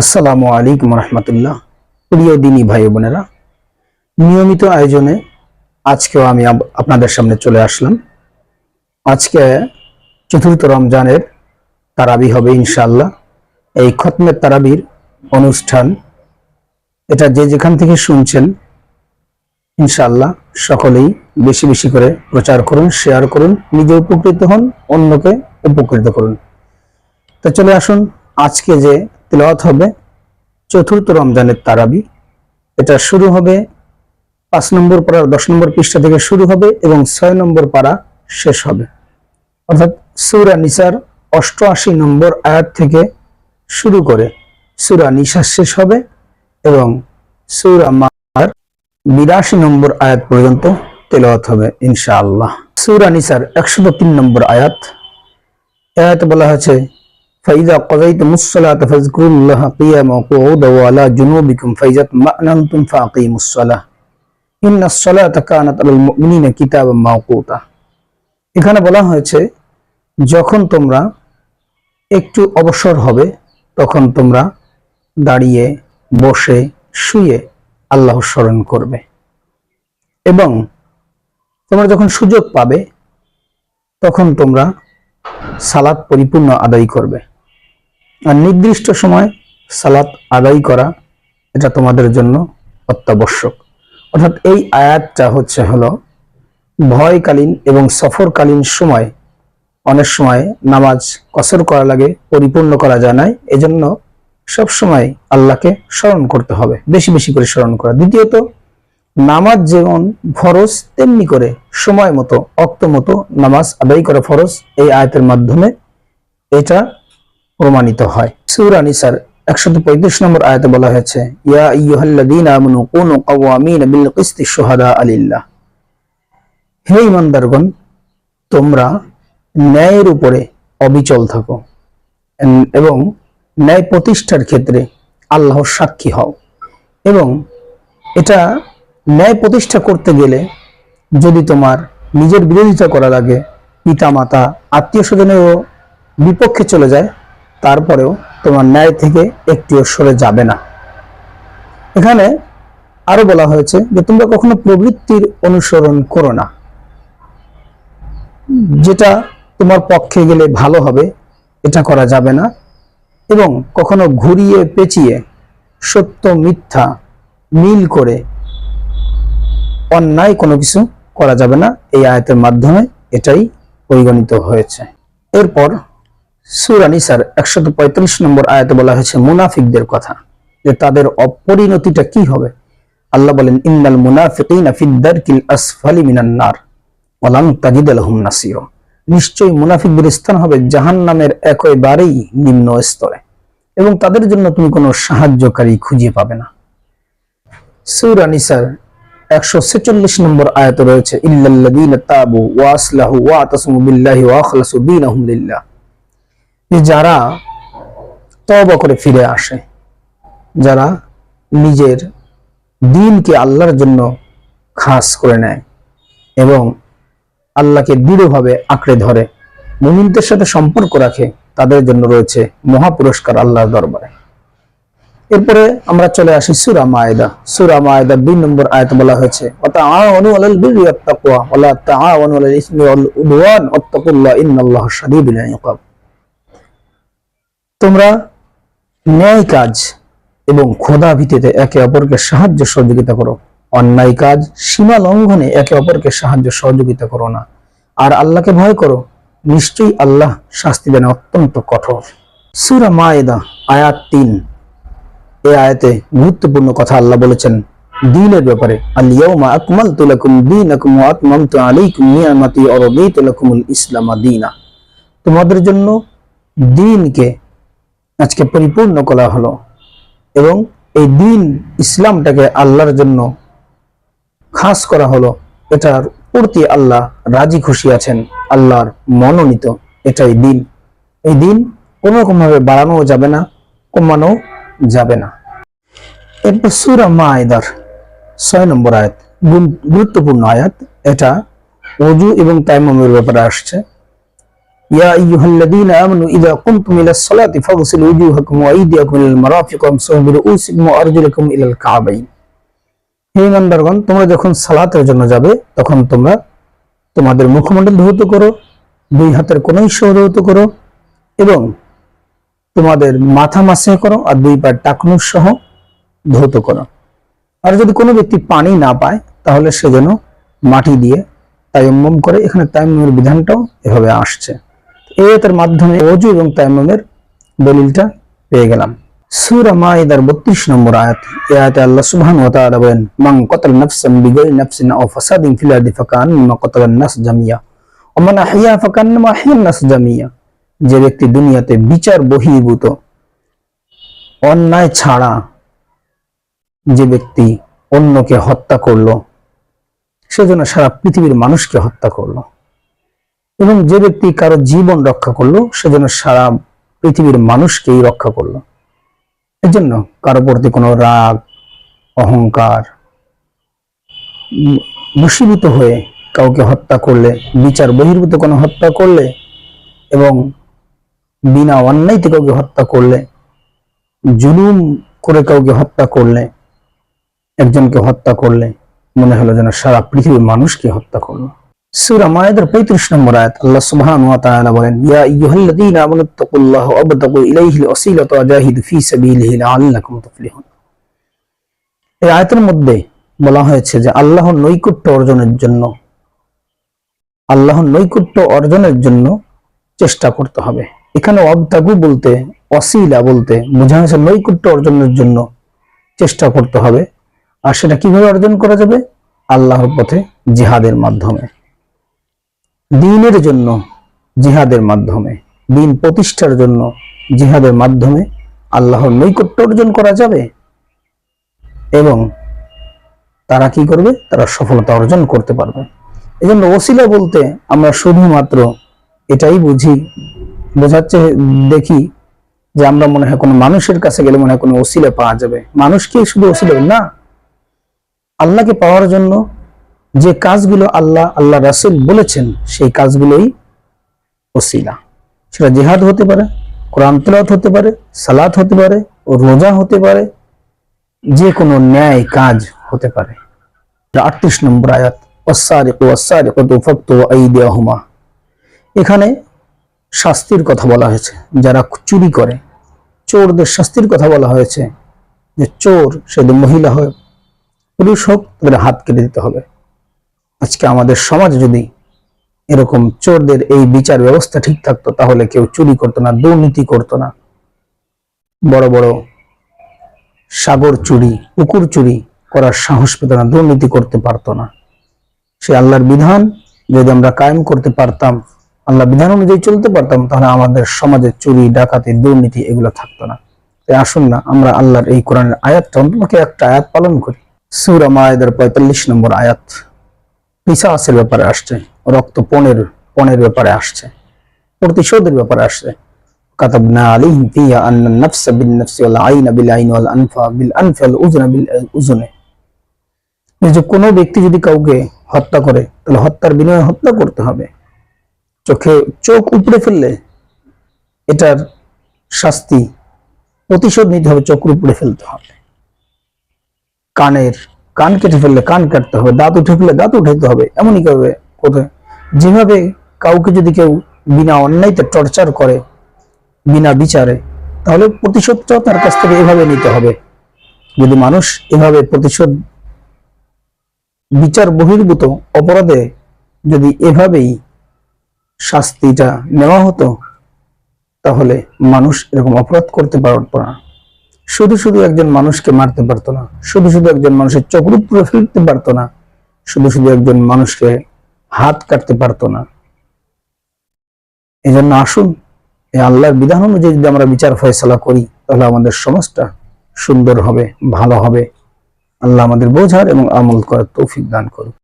আসসালামু আলাইকুম রহমতুল্লাহ। প্রিয় দিনী ভাই বোনেরা, নিয়মিত আয়োজনে আজকেও আমি আপনাদের সামনে চলে আসলাম। আজকে চতুর্থ রমজানের তারাবি হবে ইনশাআল্লাহ। এই খতমের তারাবির অনুষ্ঠান, এটা যে যেখান থেকে শুনছেন ইনশাল্লাহ সকলেই বেশি বেশি করে প্রচার করুন, শেয়ার করুন, নিজে উপকৃত হন, অন্যকে উপকৃত করুন। তো চলে আসুন আজকে যে তেলাওয়াত হবে চতুর্থ রমজানের তারাবি। এটা শুরু হবে পাঁচ নম্বর পাড়ার দশ নম্বর পৃষ্ঠা থেকে শুরু হবে এবং ছয় নম্বর পাড়া শেষ হবে। অর্থাৎ সুরা নিসার অষ্টআশি নম্বর আয়াত থেকে শুরু করে সুরা নিসা শেষ হবে এবং সুরা মার বিরাশি নম্বর আয়াত পর্যন্ত তেলাওয়াত হবে ইনশাআল্লাহ। সুরা নিসার একশো তিন নম্বর আয়াত। আয়াতে বলা হয়েছে فإذا قضيتم الصلاة فاذكروا الله قياما وقعودا وعلى جنوبكم فإذا اطمأننتم فأقيموا الصلاة إن الصلاة كانت على المؤمنين كتابا موقوتا এখানে বলা হয়েছে যখন তোমরা একটু অবসর হবে তখন তোমরা দাঁড়িয়ে বসে শুয়ে আল্লাহ স্মরণ করবে এবং তোমরা যখন সুযোগ পাবে তখন তোমরা সালাত পরিপূর্ণ আদায় করবে। আর নির্দিষ্ট সময় সালাত আদায় করা এটা তোমাদের জন্য অত্যাবশ্যক। অর্থাৎ এই আয়াতটা হচ্ছে হলো ভয়কালীন এবং সফরকালীন সময়। অনেক সময় নামাজ কসর করা লাগে, পরিপূর্ণ করা যায় না এজন্য সব সময় আল্লাহকে স্মরণ করতে হবে, বেশি বেশি করে স্মরণ করা। দ্বিতীয়ত নামাজ যেমন ফরজ তেমনি করে সময় মতো, অক্ত মতো নামাজ আদায় করা ফরজ। এই আয়াতের মাধ্যমে এটা প্রমাণিত হয়। সূরা নিসার পঁয়ত্রিশ নম্বর তোমরা ন্যায়ের উপরে অবিচল থাকো এবং ন্যায় প্রতিষ্ঠার ক্ষেত্রে আল্লাহর সাক্ষী হও। এবং এটা ন্যায় প্রতিষ্ঠা করতে গেলে যদি তোমার নিজের বিরোধিতা করা লাগে পিতা মাতা আত্মীয় স্বজনেরও বিপক্ষে চলে যায়, তারপরেও তোমার ন্যায় থেকে একটিও সরে যাবে না। এখানে আরও বলা হয়েছে যে, তোমরা কখনো প্রবৃত্তির অনুসরণ করো না। যেটা তোমার পক্ষে গেলে ভালো হবে, এটা করা যাবে না। এবং কখনো ঘুরিয়ে পেঁচিয়ে সত্য মিথ্যা মিল করে অন্যায় কোনো কিছু করা যাবে না। এই আয়াতের মাধ্যমে এটাই পরিগণিত হয়েছে। এরপর সুরা নিসার একশত পঁয়তাল্লিশ নম্বর আয়াতে বলা হয়েছে, মুনাফিকদের কথা, যে তাদের অপরিণতিটা কি হবে? আল্লাহ বলেন, ইন্নাল মুনাফিকিনা নিশ্চয়ই মুনাফিকদের স্থান হবে জাহান নামের একেবারেই নিম্ন স্তরে। এবং তাদের জন্য তুমি কোনো সাহায্যকারী খুঁজে পাবে না। সূরা নিসার একশো ছেচল্লিশ নম্বর আয়াত রয়েছে যারা তওবা করে ফিরে আসে, যারা নিজের দিনকে আল্লাহর জন্য খাস করে নেয় এবং আল্লাহকে দৃঢ়ভাবে আঁকড়ে ধরে, মুমিনদের সাথে সম্পর্ক রাখে, তাদের জন্য রয়েছে মহা পুরস্কার আল্লাহর দরবারে। এরপরে আমরা চলে আসি সুরা মায়দা। সুরা মায়দা দুই নম্বর আয়াত বলা হয়েছে তোমরা ন্যায় কাজ এবং খোদা ভিত্তিতে একে অপরকে সাহায্য সহযোগিতা করো। অন্যায় কাজ সীমা লঙ্ঘনে একে অপরকে সাহায্য সহযোগিতা করো না। আর আল্লাহকে ভয় করো, নিশ্চয়ই আল্লাহ শাস্তি দেন অত্যন্ত কঠোর। সুরা মায়েদা, আয়াত তিন। এই আয়াতে গুরুত্বপূর্ণ কথা আল্লাহ বলেছেন, দিনের ব্যাপারে আলিয়াউমা আকমালতু লাকুম দীনাকুম ওয়া আতমামতু ইসলামা দীনা। তোমাদের জন্য দিনকে আজকে পরিপূর্ণ করা হলো এবং এই দিন ইসলামটাকে আল্লাহর জন্য খাস করা হলো, এটার প্রতি আল্লাহ রাজি খুশি আছেন, আল্লাহর মনোনীত এটাই দিন। এই দিন কোনো রকম ভাবে বাড়ানো যাবে না কমানো যাবে না। এরপর সুরা মায়দার ছয় নম্বর আয়াত গুন- গুরুত্বপূর্ণ আয়াত এটা অজু এবং তাইমামের ব্যাপারে আসছে يا أيها الذين آمنوا إذا قمتم إلى الصلاة فاغسلوا وجوهكم وأيديكم إلى المرافق وامسحوا برؤوسكم وأرجلكم إلى الكعبين হে ইমানদারগণ তোমরা যখন সালাতের জন্য যাবে তখন তোমরা তোমাদের মুখমণ্ডল ধৌত করো দুই হাতের কোন সহ ধৌত করো এবং তোমাদের মাথা মাসে করো আর দুই পায়ের টাকনুর সহ ধৌত করো। আর যদি কোনো ব্যক্তি পানি না পায়, তাহলে সে যেন মাটি দিয়ে তায়াম্মম করে, এখানে তায়াম্মমের বিধানটাও এভাবে আসছে। এই মাধ্যমে অজু এবং তায়াম্মমের দলিলটা পেয়ে গেলাম। সূরা মাইদার 32 নম্বর আয়াত। আয়াতে আল্লাহ সুবহানাহু ওয়া তাআলা বলেন, মান নাফসান নাফসিন আও ফাসাদিন ফিল কাতালান নাস জামিয়া মান ফাকান্নামা আহইয়ান নাস জামিয়া। যে ব্যক্তি দুনিয়াতে বিচার বহির্ভূত, অন্যায় ছাড়া যে ব্যক্তি অন্যকে হত্যা করল সেজন্য সারা পৃথিবীর মানুষকে হত্যা করল। এবং যে ব্যক্তি কারও জীবন রক্ষা করল সেজন্য সারা পৃথিবীর মানুষকেই রক্ষা করল। এর জন্য কারও প্রতি কোনো রাগ অহংকার উম, হয়ে কাউকে হত্যা করলে বিচার বহির্ভূত কোনো হত্যা করলে এবং বিনা অন্যায়তে কাউকে হত্যা করলে জুলুম করে কাউকে হত্যা করলে একজনকে হত্যা করলে মনে হলো যেন সারা পৃথিবীর মানুষকে হত্যা করল। সূরা মায়েদের 35 নম্বর আয়াত, আল্লাহ সুবহানাহু ওয়া তাআলা বলেন, ইয়া আইয়ুহাল্লাযীনা ওয়াবতাগু ইলাইহিল লাআল্লাকুম তুফলিহুন। এই আয়াতের মধ্যে বলা হয়েছে যে আল্লাহর নৈকট্য অর্জনের জন্য, আল্লাহর নৈকট্য অর্জনের জন্য চেষ্টা করতে হবে। এখানে অবতাগু বলতে অসিলা বলতে বোঝা হয়েছে নৈকট্য অর্জনের জন্য চেষ্টা করতে হবে। আর সেটা কীভাবে অর্জন করা যাবে? আল্লাহর পথে জিহাদের মাধ্যমে। দিনের জন্য জিহাদের মাধ্যমে, দিন প্রতিষ্ঠার জন্য জিহাদের মাধ্যমে আল্লাহর নৈকট্য অর্জন করা যাবে? এবং তারা কি করবে? তারা সফলতা অর্জন করতে পারবে। এই জন্য ওসিলা বলতে আমরা শুধুমাত্র এটাই বুঝি, বোঝাচ্ছে, দেখি যে আমরা মনে হয় কোনো মানুষের কাছে গেলে মনে হয় কোনো ওসিলা পাওয়া যাবে। মানুষকে শুধু ওসিলা না আল্লাহকে পাওয়ার জন্য যে কাজগুলো আল্লাহ আল্লাহ রাসুল বলেছেন, সেই কাজগুলোই ওসিলা। সেটা জিহাদ হতে পারে, কোরআন হতে পারে, সালাত হতে পারে, রোজা হতে পারে যে কোনো ন্যায় কাজ হতে পারে। আটত্রিশ নম্বর আয়াত অসারিক অসারিক ফাক্তু আইদিয়াহুমা। এখানে শাস্তির কথা বলা হয়েছে, যারা চুরি করে, চোরদের শাস্তির কথা বলা হয়েছে যে চোর সেদিন মহিলা হয় পুরুষ হোক তাদের হাত কেটে দিতে হবে। আজকে আমাদের সমাজ যদি এরকম চোরদের এই বিচার ব্যবস্থা ঠিক থাকতো, তাহলে কেউ চুরি করতো না, দুর্নীতি করতো না। বড় বড় সাগর চুরি, পুকুর চুরি করার সাহস পেত না, দুর্নীতি করতে পারতো না। সে আল্লাহর বিধান, যদি আমরা কায়েম করতে পারতাম আল্লাহ বিধান অনুযায়ী চলতে পারতাম, তাহলে আমাদের সমাজে চুরি, ডাকাতি, দুর্নীতি এগুলো থাকতো না। তাই আসুন না, আমরা আল্লাহর এই কোরআনের আয়াতটা, অন্তত একটা আয়াত পালন করি। সুরা পঁয়তাল্লিশ নম্বর আয়াত। ব্যাপারে আসছে পণের ব্যাপারে আসছে, প্রতিশোধের ব্যাপারে আসছে। যে কোনো ব্যক্তি যদি কাউকে হত্যা করে, তাহলে হত্যার বিনিময়ে হত্যা করতে হবে। চোখে, চোখ উপড়ে ফেললে এটার শাস্তি, প্রতিশোধ নিতে হবে চোখ উপড়ে ফেলতে হবে। কানের, কান কেটে ফেললে কান কাটতে হবে, দাঁত উঠে ফেললে দাঁত উঠাইতে হবে, এমনই ভাবে কোথায়? যেভাবে কাউকে যদি কেউ বিনা অন্যায়তে টর্চার করে, বিনা বিচারে, তাহলে প্রতিশোধটাও তার কাছ থেকে এভাবে নিতে হবে। যদি মানুষ এভাবে প্রতিশোধ, বিচার বহির্ভূত অপরাধে যদি এভাবেই শাস্তিটা নেওয়া হতো, তাহলে মানুষ এরকম অপরাধ করতে পারতো না। শুধু শুধু একজন মানুষকে মারতে পারতো না, শুধু শুধু একজন মানুষের চোখের উপরে ফেলতে পারতো না, শুধু শুধু একজন মানুষকে হাত কাটতে পারতো না। এই জন্য আসুন, এই আল্লাহর বিধান অনুযায়ী যদি আমরা বিচার ফয়সলা করি, তাহলে আমাদের সমাজটা সুন্দর হবে, ভালো হবে। আল্লাহ আমাদের বোঝার এবং আমল করার তৌফিক দান করুক।